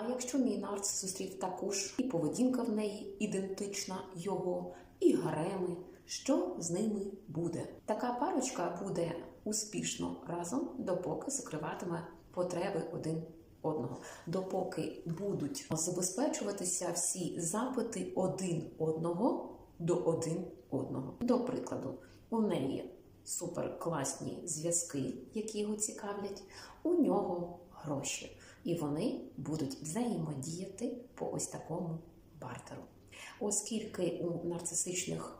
А якщо мій нарцис зустрів також і поведінка в неї ідентична його, і гареми, що з ними буде? Така парочка буде успішно разом, допоки закриватиме потреби один одного, допоки будуть забезпечуватися всі запити один одного до один одного. До прикладу, у неї суперкласні зв'язки, які його цікавлять, у нього гроші, і вони будуть взаємодіяти по ось такому бартеру. Оскільки у нарцисичних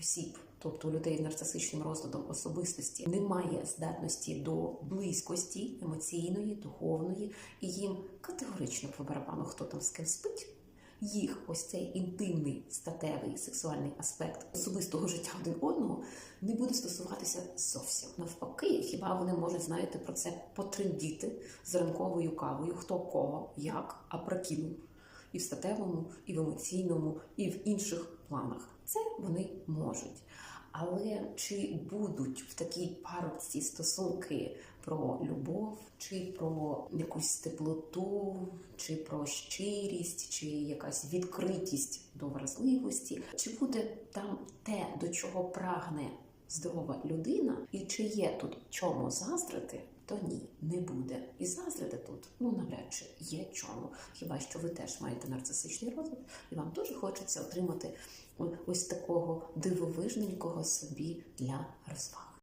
осіб, тобто у людей з нарцисичним розладом особистості, немає здатності до близькості емоційної, духовної, і їм категорично по барабану, хто там з ким спить. Їх ось цей інтимний статевий сексуальний аспект особистого життя один одного не буде стосуватися зовсім. Навпаки, хіба вони можуть знаєте про це потрендіти з ранковою кавою, хто кого, як, а про прикинув і в статевому, і в емоційному, і в інших планах. Це вони можуть. Але чи будуть в такій парубці стосунки про любов, чи про якусь теплоту, чи про щирість, чи якась відкритість до вразливості, чи буде там те, до чого прагне здорова людина, і чи є тут чому заздрити, то ні, не буде. І заздрити тут, ну навряд чи є чому. Хіба що ви теж маєте нарцисичний розвиток, і вам дуже хочеться отримати ось такого дивовижненького собі для розваг.